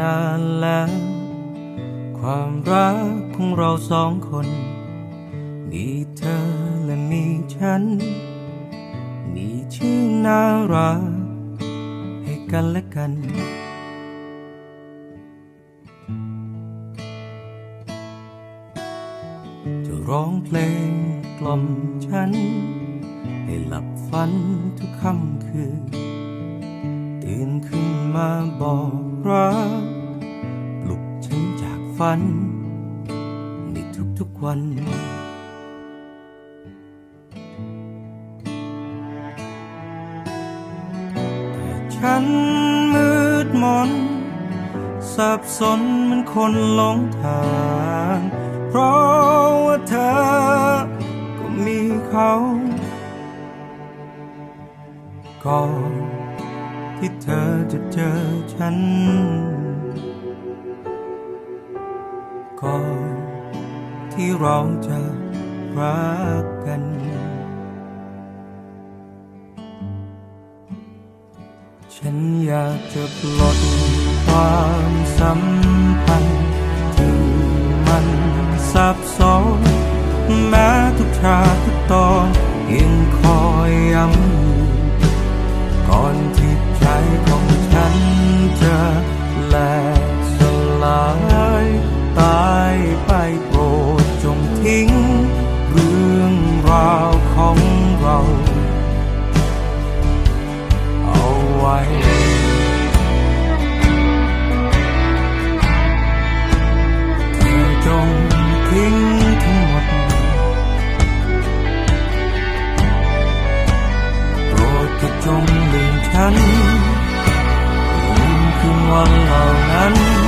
นานแล้ว ความรักของเราสองคน มีเธอและมีฉัน มีชื่อน่ารัก ให้กันและกันจะร้องเพลงกล่อมฉัน ให้หลับฝันทุกค่ำคืนตื่นขึ้นมาบอกรักปลุกฉันจาก ฝัน ในทุกๆวัน แต่ฉันมืดมน สับสนเหมันคนหลงทาง เพราะว่าเธอก็มีเขาก่อนที่เธอจะเจอฉัน ก่อนที่เราจะรักกัน ฉันอยากจะปลดความสัมพันธ์ที่มันซับซ้อนแม้ทุกชาติทุกตอนยังคอยย้ำก่อนที่ใจของฉัน จงลืมฉันลืมคืนวันเหล่านั้น